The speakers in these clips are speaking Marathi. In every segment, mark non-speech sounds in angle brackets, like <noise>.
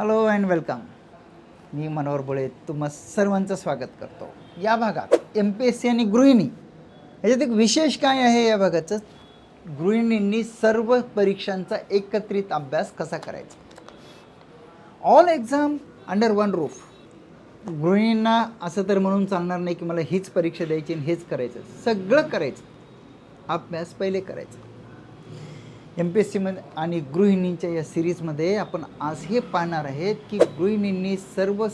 हॅलो अँड वेलकम मी मनोहर बोळे तुम्हा सर्वांचं स्वागत करतो. या भागात एम पी एस सी आणि गृहिणी याच्यात एक विशेष काय आहे या भागाचं? गृहिणींनी सर्व परीक्षांचा एकत्रित अभ्यास कसा करायचा? All exam under one roof गृहिणींना असं तर म्हणून चालणार नाही की मला हीच परीक्षा द्यायची आणि हेच करायचं. सगळं करायचं. अभ्यास पहिले करायचं. एम पी एस सीमध्ये आणि गृहिणींच्या या सिरीजमध्ये आपण आज हे पाहणार आहेत की गृहिणींनी सर्व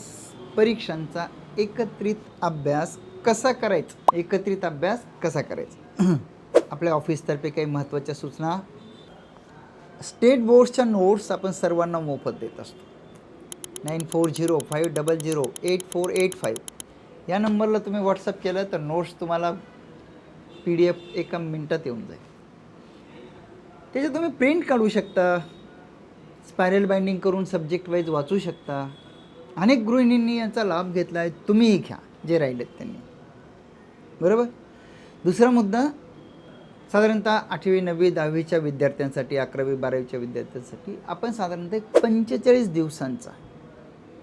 परीक्षांचा एकत्रित अभ्यास कसा करायचा? एकत्रित अभ्यास कसा करायचा? <clears throat> आपल्या ऑफिसतर्फे काही महत्त्वाच्या सूचना. स्टेट बोर्डच्या नोट्स आपण सर्वांना मोफत देत असतो. Nine four zero five double zero eight four eight five या नंबरला तुम्ही व्हॉट्सअप केलं तर नोट्स तुम्हाला पी डी एफ एका मिनटात येऊन जाईल. त्याच्यात तुम्ही प्रिंट काढू शकता. स्पायरल बाइंडिंग करून सब्जेक्ट वाईज वाचू शकता. अनेक गृहिणींनी याचा लाभ घेतला आहे तुम्हीही घ्या जे राहिलेत त्यांनी. बरोबर? दुसरा मुद्दा साधारणतः आठवी नववी दहावीच्या विद्यार्थ्यांसाठी अकरावी बारावीच्या विद्यार्थ्यांसाठी आपण साधारणतः पंचेचाळीस दिवसांचा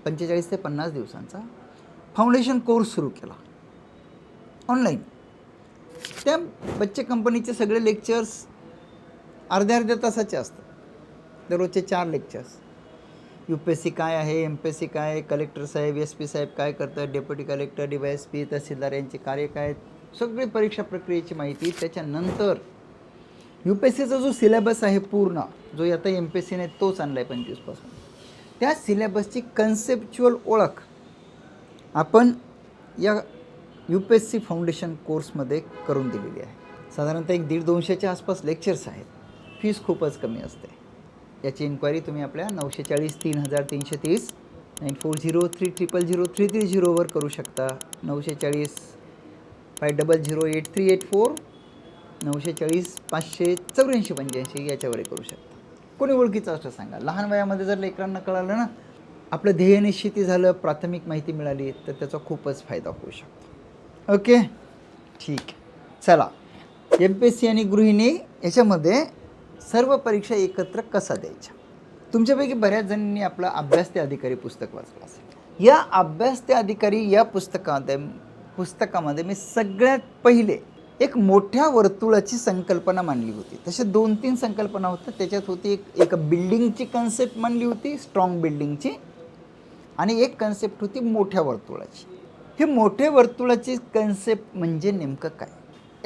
पंचेचाळीस ते पन्नास दिवसांचा फाउंडेशन कोर्स सुरू केला. ऑनलाईन त्या बच्चे कंपनीचे सगळे लेक्चर्स अर्ध्या अर्ध्या तासाचे असतात. दररोजचे चार lectures U P S C काय आहे एम पी एस सी काय आहे कलेक्टर साहेब एस पी साहेब काय करतात deputy collector D Y S P तहसीलदार यांचे कार्य काय आहेत सगळी परीक्षा प्रक्रियेची माहिती त्याच्यानंतर यू पी एस सीचा जो सिलेबस आहे पूर्ण जो आता एम पी एस सीने तोच आणला आहे पंचवीसपासून त्या सिलेबसची कन्सेप्च्युअल ओळख आपण या U P S C foundation कोर्समध्ये करून दिलेली आहे. साधारणतः एक दीड दोनशेच्या आसपास लेक्चर्स आहेत. फीस खूपच कमी असते. याची इन्क्वायरी तुम्ही आपल्या नऊशे चाळीस तीन हजार तीनशे तीस nine four zero three triple zero three three झिरोवर करू शकता. नऊशे चाळीस five double zero eight three eight four नऊशे चाळीस पाचशे चौऱ्याऐंशी पंच्याऐंशी याच्यावरही करू शकता. कोणी ओळखीचं असं सांगा. लहान वयामध्ये जर लेकरांना कळालं ना आपलं ध्येय निश्चिती झालं प्राथमिक माहिती मिळाली तर त्याचा खूपच फायदा होऊ शकतो. ओके? ठीक. चला. एम पी एस सी आणि गृहिणी याच्यामध्ये सर्व परीक्षा एकत्र कसा द्यायच्या? तुमच्यापैकी बऱ्याच जणांनी आपलं अभ्यास ते अधिकारी पुस्तक वाचलं असेल. या अभ्यास ते अधिकारी या पुस्तकामध्ये पुस्तकामध्ये मी सगळ्यात पहिले एक मोठ्या वर्तुळाची संकल्पना मांडली होती. तसे दोन तीन संकल्पना होत्या. त्याच्यात होती एक एक बिल्डिंगची कन्सेप्ट मांडली होती स्ट्रॉंग बिल्डिंगची आणि एक कन्सेप्ट होती मोठ्या वर्तुळाची. ही मोठ्या वर्तुळाची कन्सेप्ट म्हणजे नेमकं काय?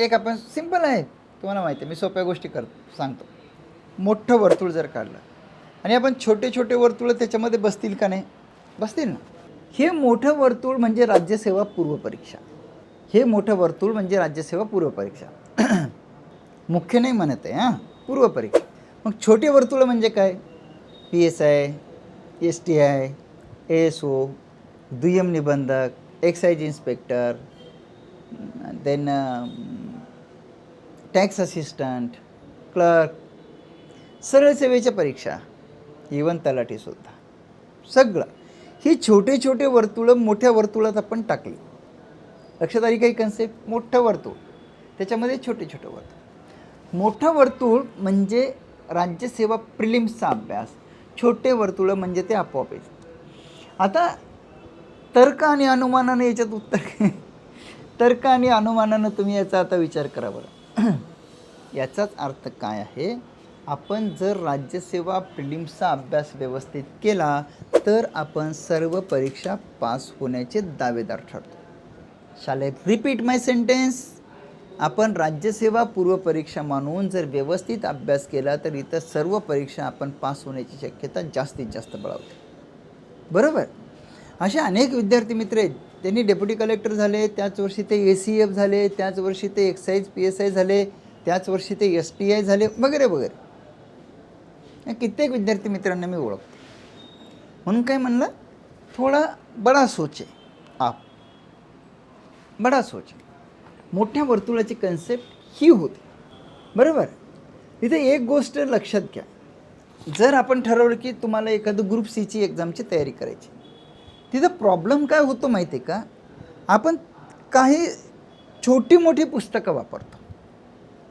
एक आपण सिंपल आहे. तुम्हाला माहिती आहे मी सोप्या गोष्टी कर सांगतो. मोठं वर्तुळ जर काढलं आणि आपण छोटे छोटे वर्तुळ त्याच्यामध्ये बसतील का नाही? बसतील ना. हे मोठं वर्तुळ म्हणजे राज्यसेवा पूर्व परीक्षा हे मोठं वर्तुळ म्हणजे राज्यसेवा पूर्व परीक्षा <clears throat> मुख्य नाही म्हणत आहे हां पूर्व परीक्षा मग छोटे वर्तुळ म्हणजे काय? P S I S T I S O दुय्यम निबंधक excise inspector then tax assistant clerk सरळ सेवेच्या परीक्षा इवन तलाठीसुद्धा सगळं. ही छोटे छोटे वर्तुळं मोठ्या वर्तुळात आपण टाकली. लक्षात आली काही कन्सेप्ट मोठं वर्तुळ. त्याच्यामध्ये छोटे छोटे वर्तुळ. मोठं वर्तुळ म्हणजे राज्यसेवा प्रिलिम्सचा अभ्यास. छोटे वर्तुळं म्हणजे ते आपोआप येईल आता तर्क आणि अनुमानानं याच्यात उत्तर तर्क आणि अनुमानानं तुम्ही याचा आता विचार करा बरं. <clears throat> याचाच अर्थ काय आहे? आपण जर राज्यसेवा प्रिलिम्सचा अभ्यास व्यवस्थित केला तर आपण सर्व परीक्षा पास होण्याचे दावेदार ठरतो. शालेय रिपीट माय सेंटेन्स आपण राज्यसेवा पूर्व परीक्षा मानून जर व्यवस्थित अभ्यास केला तर इतर सर्व परीक्षा आपण पास होण्याची शक्यता जास्तीत जास्त बळावते. बरोबर? असे अनेक विद्यार्थी मित्र आहेत त्यांनी डेप्युटी कलेक्टर झाले त्याच वर्षी ते ए सी एफ झाले त्याच वर्षी ते एक्साईज पी एस आय झाले त्याच वर्षी ते एस टी आय झाले वगैरे वगैरे. कित्येक विद्यार्थी मित्रांना मी ओळखतो म्हणून काय म्हणलं? थोडा बडा सोच आहे. आप. बडा सोच आहे. मोठ्या वर्तुळाची कन्सेप्ट ही होती. बरोबर? इथे एक गोष्ट लक्षात घ्या. जर आपण ठरवलं की तुम्हाला एखादं ग्रुप सीची एक्झामची तयारी करायची. तिथं प्रॉब्लेम काय होतो माहिती आहे का? आपण काही छोटी मोठी पुस्तकं वापरतो.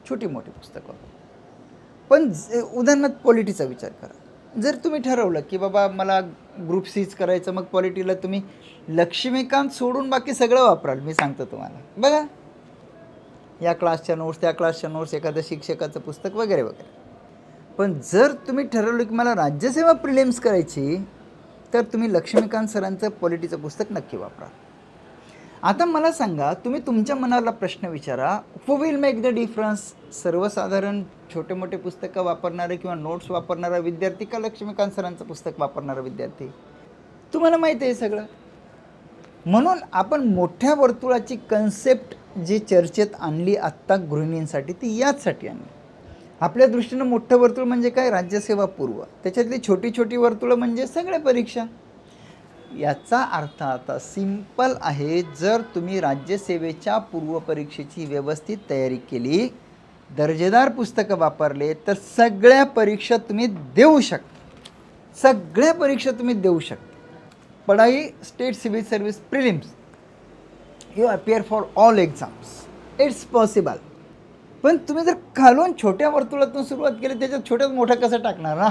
छोटी मोठी पुस्तकं वापरतो. पण ज- उदाहरणार्थ पॉलिटीचा विचार करा. जर तुम्ही ठरवलं की बाबा मला ग्रुप सीच करायचं मग पॉलिटीला तुम्ही लक्ष्मीकांत सोडून बाकी सगळं वापराल मी सांगतो तुम्हाला. बघा. या क्लासच्या नोट्स त्या क्लासच्या नोट्स एखाद्या शिक्षकाचं पुस्तक वगैरे वगैरे. पण जर तुम्ही ठरवलं की मला राज्यसेवा प्रिलिम्स करायची तर तुम्ही लक्ष्मीकांत सरांचं पॉलिटीचं पुस्तक नक्की वापरा. आता मला सांगा तुम्ही तुमच्या मनाला प्रश्न विचारा who will make the difference सर्वसाधारण छोटे मोठे पुस्तकं वापरणारे किंवा नोट्स वापरणारा विद्यार्थी का लक्ष्मीकांत सरांचं पुस्तक वापरणारा विद्यार्थी? तुम्हाला माहिती आहे सगळं? म्हणून आपण मोठ्या वर्तुळाची कन्सेप्ट जी चर्चेत आणली आत्ता गृहिणींसाठी ती याचसाठी आणली. आपल्या दृष्टीनं मोठं वर्तुळ म्हणजे काय? राज्यसेवा पूर्व. त्याच्यातली छोटी छोटी वर्तुळं म्हणजे सगळ्या परीक्षा. याचा अर्थ आता सिंपल आहे जर तुम्ही राज्यसेवेच्या पूर्वपरीक्षेची व्यवस्थित तयारी केली दर्जेदार पुस्तकं वापरले तर सगळ्या परीक्षा तुम्ही देऊ शकता. सगळ्या परीक्षा तुम्ही देऊ शकता. पढाई state civil service prelims you appear for all exams it's possible पण तुम्ही जर खालून छोट्या वर्तुळातून सुरुवात केली त्याच्यात छोट्यात मोठं कसं टाकणार ना?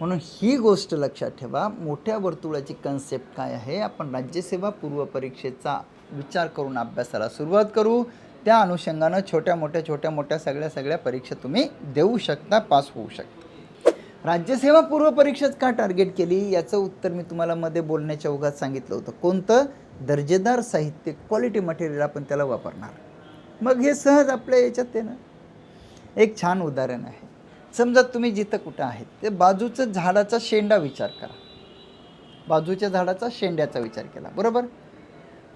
म्हणून ही गोष्ट लक्षात ठेवा मोठ्या वर्तुळाची कन्सेप्ट काय आहे? आपण राज्यसेवा पूर्व परीक्षेचा विचार करून अभ्यासाला सुरुवात करू. त्या अनुषंगानं छोट्या मोठ्या छोट्या मोठ्या सगळ्या सगळ्या परीक्षा तुम्ही देऊ शकता पास होऊ शकता. राज्यसेवा पूर्व परीक्षेत का टार्गेट केली? याचं उत्तर मी तुम्हाला मध्ये बोलण्याच्या ओघात सांगितलं होतं. कोणतं? दर्जेदार साहित्य क्वालिटी मटेरियल आपण त्याला वापरणार. मग हे सहज आपल्या याच्यात आहे ना. एक छान उदाहरण आहे. समजा तुम्ही जिथं कुठं आहेत ते बाजूचं झाडाचा शेंडा विचार करा. बाजूच्या झाडाचा शेंड्याचा विचार केला. बरोबर?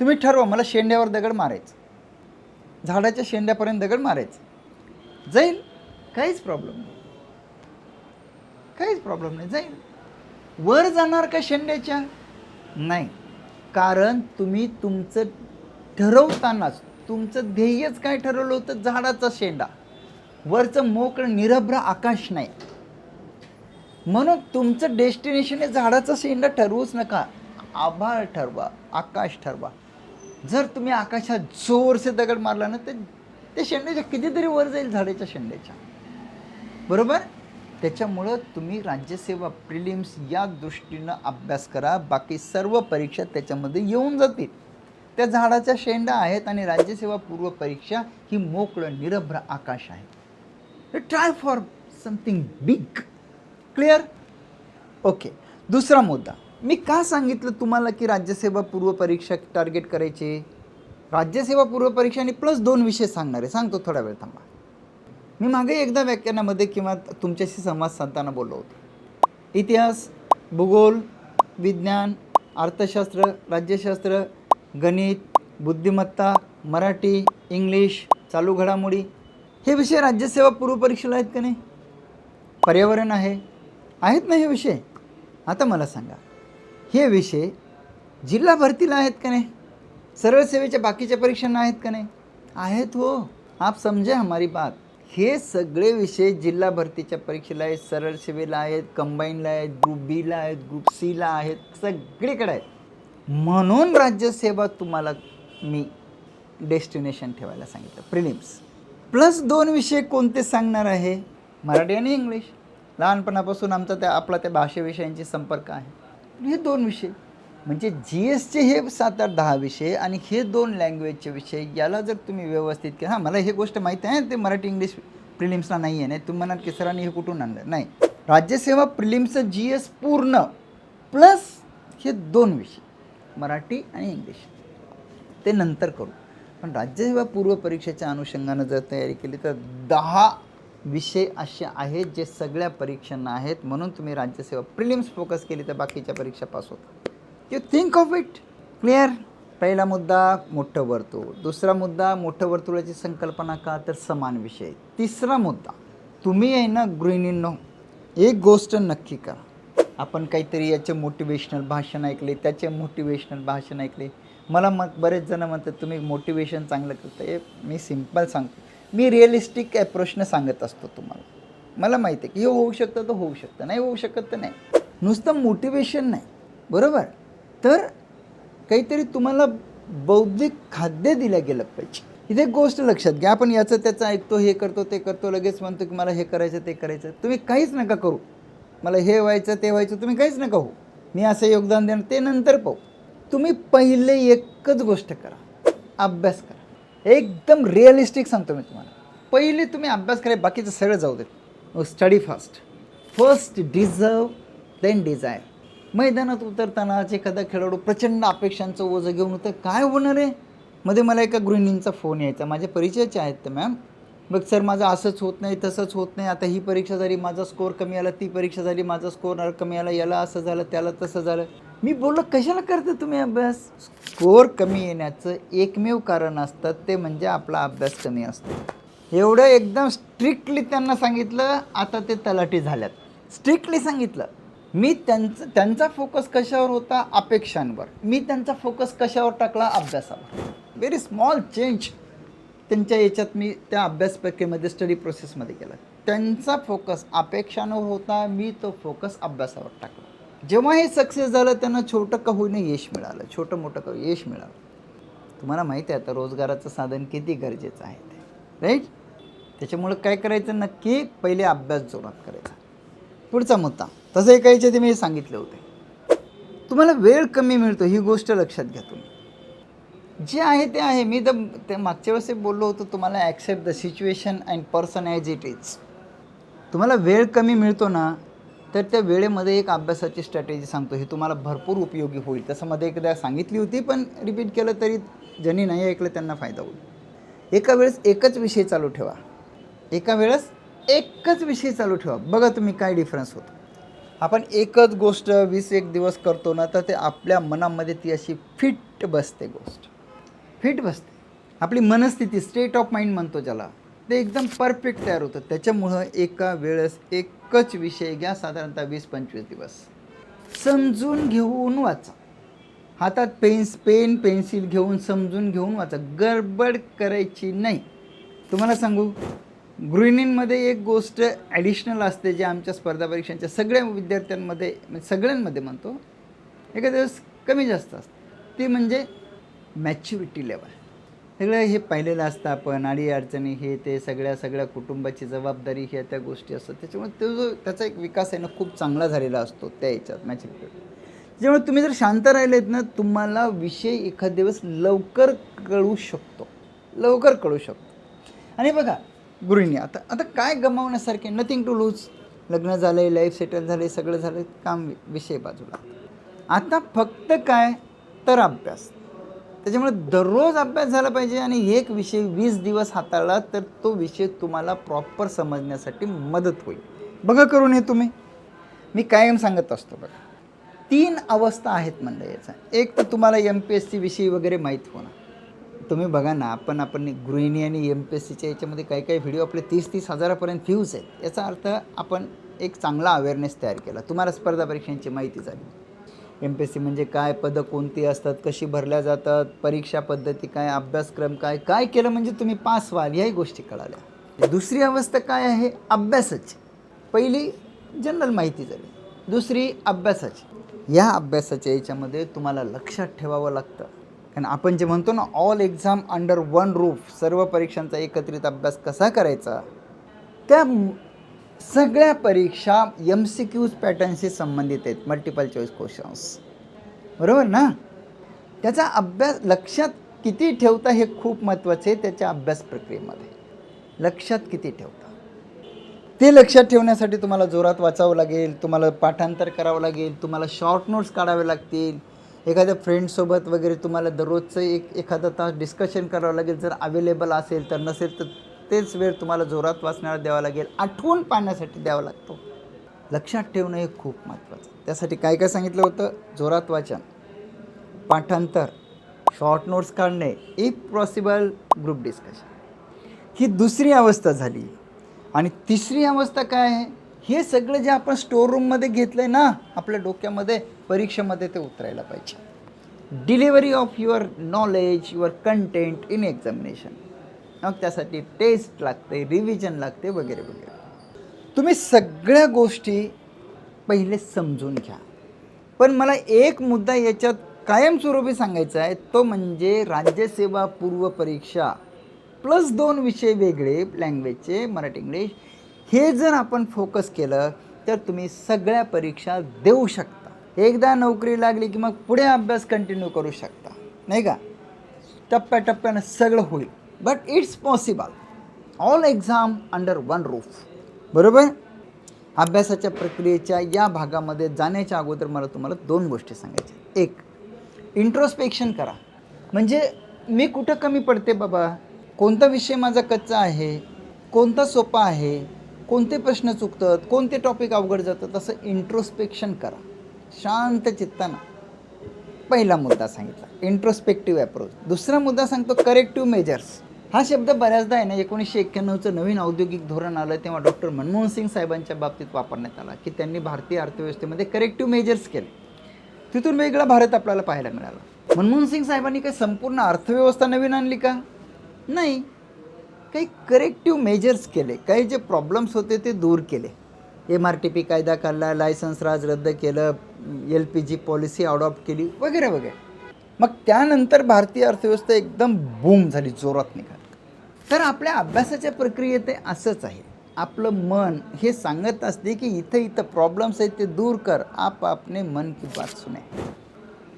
तुम्ही ठरवा मला शेंड्यावर दगड मारायचं. झाडाच्या शेंड्यापर्यंत दगड मारायचं. जाईल. काहीच प्रॉब्लेम नाही. काहीच प्रॉब्लेम नाही. जाईल. वर जाणार का शेंड्याच्या? नाही. कारण तुम्ही तुमचं ठरवतानाच तुमचं ध्येयच काय ठरवलं होतं? झाडाचा शेंडा. वरचं मोकळं निरभ्र आकाश नाही. म्हणून तुमचं डेस्टिनेशन हे झाडाचा शेंडा ठरवूच नका. आभाळ ठरवा. आकाश ठरवा. जर तुम्ही आकाशात जोरसे दगड मारला ना तर ते शेंड्याच्या कितीतरी वर जाईल झाडाच्या शेंड्याच्या बरोबर? त्याच्यामुळं तुम्ही राज्यसेवा प्रिलिम्स या दृष्टीनं अभ्यास करा. बाकी सर्व परीक्षा त्याच्यामध्ये येऊन जातील. त्या झाडाच्या शेंडा आहेत आणि राज्यसेवा पूर्व परीक्षा ही मोकळं निरभ्र आकाश आहे. Try for something big clear okay दुसरा मुद्दा. मी का सांगितलं तुम्हाला की राज्यसेवा पूर्वपरीक्षा टार्गेट करायची? राज्यसेवा पूर्वपरीक्षा आणि प्लस दोन विषय सांगणार आहे. सांगतो थोडा वेळ थांबा. मी मागे एकदा व्याख्यानामध्ये किंवा तुमच्याशी संवाद साधताना बोललो होतो. इतिहास भूगोल विज्ञान अर्थशास्त्र राज्यशास्त्र गणित बुद्धिमत्ता मराठी इंग्लिश चालू घडामोडी हे विषय राज्यसेवा पूर्व परीक्षेला आहेत का नाही? पर्यावरण आहे. आहेत ना हे विषय? आता मला सांगा. हे विषय जिल्हा भरतीला आहेत का नाही? सरळ सेवेच्या बाकीच्या परीक्षांना आहेत का नाही? आहेत हो. आप समजे हमारी बात. हे सगळे विषय जिल्हा भरतीच्या परीक्षेला आहेत सरळ सेवेला आहेत कंबाईनला आहेत ग्रुप बीला आहेत ग्रुप सीला आहेत सगळीकडे आहेत. म्हणून राज्यसेवा तुम्हाला मी डेस्टिनेशन ठेवायला सांगितलं. प्रिलिम्स प्लस दोन विषय कोणते सांगणार आहे? मराठी आणि इंग्लिश लहानपणापासून आमचा त्या आपला त्या भाषेविषयांची संपर्क आहे. हे दोन विषय. म्हणजे जी एसचे हे सात आठ दहा विषय आणि हे दोन लँग्वेजचे विषय याला जर तुम्ही व्यवस्थित केलं हां मला हे गोष्ट माहिती आहे ते मराठी इंग्लिश प्रिलिम्सला नाही आहे नाही तुम्ही म्हणाल की सरांनी हे कुठून आणलं? नाही. राज्यसेवा प्रिलिम्सचं जी एस पूर्ण प्लस हे दोन विषय मराठी आणि इंग्लिश ते नंतर करू. पण राज्यसेवा पूर्व परीक्षेच्या अनुषंगानं जर तयारी केली तर दहा विषय असे आहेत जे सगळ्या परीक्षांना आहेत. म्हणून तुम्ही राज्यसेवा प्रिलिम्स फोकस केली तर बाकीच्या परीक्षा पास होतात. You think of it clear पहिला मुद्दा मोठं वर्तुळ. दुसरा मुद्दा मोठं वर्तुळाची संकल्पना का? तर समान विषय. तिसरा मुद्दा तुम्ही आहे ना गृहिणींनो एक गोष्ट नक्की करा. आपण काहीतरी याचे मोटिवेशनल भाषण ऐकले त्याचे मोटिवेशनल भाषण ऐकले. मला मग बरेच जण म्हणतात तुम्ही मोटिवेशन चांगलं करता मी सिंपल सांगतो. मी रिअलिस्टिक अप्रोचनं सांगत असतो तुम्हाला. मला माहिती आहे की हे होऊ शकतं तर होऊ शकतं नाही होऊ शकत तर नाही. नुसतं मोटिवेशन नाही बरोबर? तर काहीतरी तुम्हाला बौद्धिक खाद्य दिलं गेलं पाहिजे. इथे एक गोष्ट लक्षात घ्या आपण याचं त्याचं ऐकतो हे करतो ते करतो लगेच म्हणतो की मला हे करायचं ते करायचं. तुम्ही काहीच नका करू. मला हे व्हायचं ते व्हायचं तुम्ही काहीच नका हो मी असं योगदान देणार ते नंतर पाहू. तुम्ही पहिले एकच गोष्ट करा. अभ्यास करा. एकदम रिअलिस्टिक सांगतो मी तुम्हाला. पहिले तुम्ही अभ्यास करा बाकीचं सगळं जाऊ देत study fast first deserve then desire मैदानात उतरतानाच एखादा खेळाडू प्रचंड अपेक्षांचं ओझं घेऊन होतं काय होणार आहे? मध्ये मला एका गृहिणींचा फोन यायचा. माझ्या परिचयाचे आहेत तर मॅम बघ सर माझं असंच होत नाही तसंच होत नाही. आता ही परीक्षा झाली माझा स्कोअर कमी आला ती परीक्षा झाली माझा स्कोअर कमी आला याला असं झालं त्याला तसं झालं. मी बोललो कशाला करता तुम्ही अभ्यास? स्कोअर कमी येण्याचं एकमेव कारण असतं ते म्हणजे आपला अभ्यास कमी असतो. एवढं एकदम स्ट्रिक्टली त्यांना सांगितलं आता ते तलाठी झाल्यात. स्ट्रिक्टली सांगितलं. मी त्यांचं त्यांचा फोकस कशावर होता? अपेक्षांवर. मी त्यांचा फोकस कशावर टाकला? अभ्यासावर. व्हेरी स्मॉल चेंज त्यांच्या याच्यात मी त्या अभ्यास प्रक्रियेमध्ये स्टडी प्रोसेसमध्ये केला. त्यांचा फोकस अपेक्षांवर होता मी तो फोकस अभ्यासावर टाकला. जेव्हा हे सक्सेस झालं त्यांना छोटं का होईना यश मिळालं छोटं मोठं का यश मिळालं. तुम्हाला माहिती आहे आता रोजगाराचं साधन किती गरजेचं आहे ते राईट त्याच्यामुळं काय करायचं? नक्की पहिले अभ्यास जोरात करायचा. पुढचा मुद्दा तसं एका ते मी सांगितले होते. तुम्हाला वेळ कमी मिळतो ही गोष्ट लक्षात घ्या तुम्ही. जे आहे ते आहे. मी तर ते मागच्या वेळेस बोललो होतो तुम्हाला accept the situation and person as it is तुम्हाला वेळ कमी मिळतो ना तर त्या वेळेमध्ये एक अभ्यासाची स्ट्रॅटेजी सांगतो. हे तुम्हाला भरपूर उपयोगी होईल. तसं मध्ये एकदा सांगितली होती पण रिपीट केलं तरी ज्यांनी नाही ऐकलं त्यांना फायदा होईल. एका वेळेस एकच विषय चालू ठेवा. एका वेळेस एकच विषय चालू ठेवा. बघा तुम्ही काय डिफरन्स होतो. आपण एकच गोष्ट वीस एक दिवस करतो ना तर ते आपल्या मनामध्ये ती अशी फिट बसते गोष्ट. फिट बसते. आपली मनस्थिती स्टेट ऑफ माइंड म्हणतो ज्याला. ते एकदम परफेक्ट तयार होतं. त्याच्यामुळं एका वेळेस एकच विषय घ्या साधारणतः वीस पंचवीस दिवस. समजून घेऊन वाचा. हातात पेन्स पेन पेन्सिल घेऊन समजून घेऊन वाचा. गडबड करायची नाही. तुम्हाला सांगू गृहिणींमध्ये एक गोष्ट ॲडिशनल असते जे आमच्या स्पर्धा परीक्षांच्या सगळ्या विद्यार्थ्यांमध्ये म्हणजे सगळ्यांमध्ये म्हणतो एखाद्या दिवस कमी जास्त असतं. ती म्हणजे मॅच्युरिटी लेवल सगळं हे पाहिलेलं असतं आपण अडी अडचणी हे ते सगळ्या सगळ्या कुटुंबाची जबाबदारी ह्या त्या गोष्टी असतात. त्याच्यामुळे तो जो त्याचा एक विकास आहे ना खूप चांगला झालेला असतो त्या याच्यात मॅच्युरिटी त्याच्यामुळे तुम्ही जर शांत राहिलेत ना तुम्हाला विषय एखाद दिवस लवकर कळू शकतो. लवकर कळू शकतो. आणि बघा गृहिणी आता आता काय गमावण्यासारखे नथिंग टू लूज लग्न झालं आहे लाईफ सेटल झाले सगळं झालं काम विषय बाजूला. आता फक्त काय? तर अभ्यास. त्याच्यामुळे दररोज अभ्यास झाला पाहिजे आणि एक विषय वीस दिवस हाताळला तर तो विषय तुम्हाला प्रॉपर समजण्यासाठी मदत होईल. बघा करून हे तुम्ही. मी कायम सांगत असतो बघा. तीन अवस्था आहेत म्हणलं याचा. एक तर तुम्हाला एम पी एस सी विषयी वगैरे माहीत होणार. तुम्ही बघा ना आपण आपण गृहिणी आणि एम पी एस सीच्या याच्यामध्ये काही काही व्हिडिओ आपले तीस तीस हजारापर्यंत व्ह्यूज आहेत. याचा अर्थ आपण एक चांगला अवेअरनेस तयार केला. तुम्हाला स्पर्धा परीक्षांची माहिती झाली. एम पी एस सी म्हणजे काय पदं कोणती असतात कशी भरल्या जातात परीक्षा पद्धती काय अभ्यासक्रम काय काय केलं म्हणजे तुम्ही पास व्हाल याही गोष्टी कळाल्या. दुसरी अवस्था काय आहे? अभ्यासाची. पहिली जनरल माहिती झाली. दुसरी अभ्यासाची. या अभ्यासाच्या याच्यामध्ये तुम्हाला लक्षात ठेवावं लागतं. कारण आपण जे म्हणतो ना all exam under one roof सर्व परीक्षांचा एकत्रित अभ्यास कसा करायचा? त्या सगळ्या परीक्षा एम सी क्यूज पॅटर्नशी संबंधित आहेत मल्टिपल चॉईस क्वेश्चन्स बरोबर ना? त्याचा अभ्यास लक्षात किती ठेवता हे खूप महत्त्वाचे आहे त्याच्या अभ्यास प्रक्रियेमध्ये. लक्षात किती ठेवता? ते लक्षात ठेवण्यासाठी तुम्हाला जोरात वाचावं लागेल तुम्हाला पाठांतर करावं लागेल तुम्हाला शॉर्ट नोट्स काढावे लागतील. एखाद्या फ्रेंडसोबत वगैरे तुम्हाला दररोजचं एक एखादा तास डिस्कशन करावं लागेल. जर अवेलेबल असेल तर नसेल तर तेच वेळ तुम्हाला जोरात वाचण्याला द्यावा लागेल आठवण पाहण्यासाठी द्यावा लागतो. लक्षात ठेवणं हे खूप महत्त्वाचं. त्यासाठी काय काय सांगितलं होतं? जोरात वाचन. पाठांतर. शॉर्ट नोट्स काढणे. इफ पॉसिबल ग्रुप डिस्कशन ही दुसरी अवस्था झाली. आणि तिसरी अवस्था काय आहे? हे सगळं जे आपण स्टोर रूममध्ये घेतलं आहे ना आपल्या डोक्यामध्ये परीक्षेमध्ये ते उतरायला पाहिजे. Delivery of your knowledge your content in examination मग त्यासाठी टेस्ट लागते रिव्हिजन लागते वगैरे वगैरे. तुम्ही सगळ्या गोष्टी पहिले समजून घ्या. पण मला एक मुद्दा याच्यात कायमस्वरूपी सांगायचा आहे तो म्हणजे राज्यसेवा पूर्व परीक्षा प्लस दोन विषय वेगळे लँग्वेजचे मराठी इंग्लिश हे जर आपण फोकस केलं तर तुम्ही सगळ्या परीक्षा देऊ शकता. एकदा नोकरी लागली की मग पुढे अभ्यास कंटिन्यू करू शकता. नाही का? टप्प्याटप्प्यानं सगळं होईल. But it's possible all exam under one roof बरोबर? अभ्यासाच्या प्रक्रियेच्या या भागामध्ये जाण्याच्या अगोदर मला तुम्हाला दोन गोष्टी सांगायच्या. एक इंट्रोस्पेक्शन करा. म्हणजे मी कुठं कमी पडते बाबा? कोणता विषय माझा कच्चा आहे? कोणता सोपा आहे? कोणते प्रश्न चुकतात? कोणते टॉपिक अवघड जातात? असं इंट्रोस्पेक्शन करा. शांत चित्तानं. पहिला मुद्दा सांगितला इंट्रोस्पेक्टिव्ह अप्रोच दुसरा मुद्दा सांगतो करेक्टिव्ह मेजर्स हा शब्द बऱ्याचदा आहे ना एकोणीसशे एक्क्याण्णवचं नवीन औद्योगिक धोरण आलं तेव्हा डॉक्टर मनमोहन सिंग साहेबांच्या बाबतीत वापरण्यात आला की त्यांनी भारतीय अर्थव्यवस्थेमध्ये करेक्टिव्ह मेजर्स केले. तिथून वेगळा भारत आपल्याला पाहायला मिळाला. मनमोहन सिंग साहेबांनी काही संपूर्ण अर्थव्यवस्था नवीन आणली का? नाही. काही करेक्टिव्ह मेजर्स केले. काही जे प्रॉब्लेम्स होते ते दूर केले. एम आर टी पी कायदा काढला लायसन्स राज रद्द केलं L P G policy adopt केली वगैरे वगैरे. मग त्यानंतर भारतीय अर्थव्यवस्था एकदम बूम झाली जोरात निघाली. तर आपल्या अभ्यासाच्या प्रक्रियेत ते असंच आहे. आपलं मन हे सांगत असते की इथं इथं प्रॉब्लेम्स आहेत ते दूर कर. आप आपने मन की बात सुने.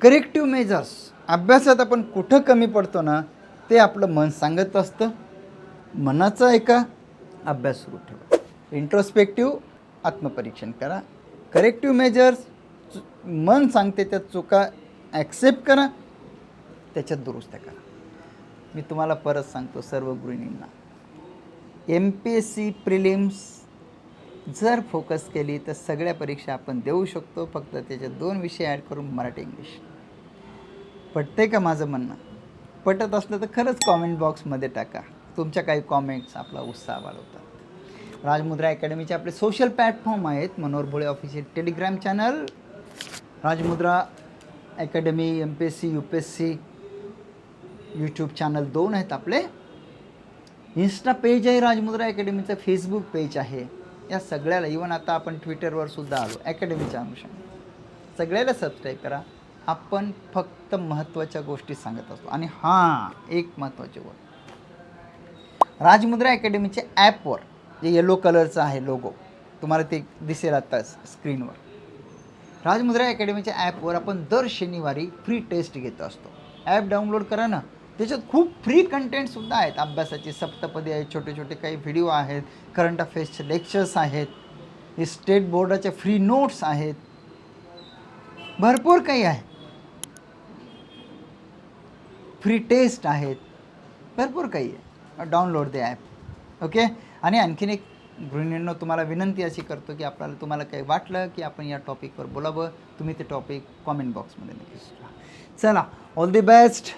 करेक्टिव्ह मेजर्स अभ्यासात आपण कुठं कमी पडतो ना ते आपलं मन सांगत असतं. मनाचा ऐका अभ्यास सुरू ठेवा. इंट्रोस्पेक्टिव्ह आत्मपरीक्षण करा. करेक्टिव्ह मेजर्स मन सांगते त्या चुका ॲक्सेप्ट करा त्याच्यात दुरुस्त करा. मी तुम्हाला परत सांगतो सर्व गृहिणींना. M P S C prelims जर फोकस केली तर सगळ्या परीक्षा आपण देऊ शकतो. फक्त त्याच्यात दोन विषय ॲड करून मराठी इंग्लिश पटते का माझं म्हणणं? पटत असलं तर खरंच कॉमेंट बॉक्समध्ये टाका. तुमच्या काही कॉमेंट्स आपला उत्साह वाढवतात. राजमुद्रा अकॅडमीचे आपले सोशल प्लॅटफॉर्म आहेत. Manohar Bhole official Telegram channel Rajmudra academy M P S C U P S C YouTube channel दोन आहेत आपले. इन्स्टा पेज आहे राजमुद्रा अकॅडमीचं फेसबुक पेज आहे. या सगळ्याला इवन आता आपण ट्विटरवर सुद्धा आलो अकॅडमीच्या अनुषंगाने सगळ्याला सबस्क्राईब करा. आपण फक्त महत्त्वाच्या गोष्टी सांगत असतो. आणि हां एक महत्त्वाची गोष्ट. राजमुद्रा अकॅडमीच्या ॲपवर जे येलो कलरचं आहे लोगो तुम्हाला ते दिसेल आता स्क्रीनवर राजमुद्रा अकॅडमीच्या ॲपवर आपण दर शनिवारी फ्री टेस्ट घेत असतो. ॲप डाउनलोड करा ना. त्याच्यात खूप फ्री कंटेंटसुद्धा आहेत. अभ्यासाची सप्तपदी आहेत छोटे छोटे काही व्हिडिओ आहेत करंट अफेअर्सचे लेक्चर्स आहेत स्टेट बोर्डाच्या फ्री नोट्स आहेत. भरपूर काही आहे. फ्री टेस्ट आहेत. भरपूर काही आहे. Download the app. ओके? आणि आणखीन एक गृहिणींनो तुम्हाला विनंती अशी करतो की आपल्याला तुम्हाला काही वाटलं की आपण या टॉपिकवर बोलावं तुम्ही ते टॉपिक कॉमेंट बॉक्समध्ये नक्की चला ऑल दी बेस्ट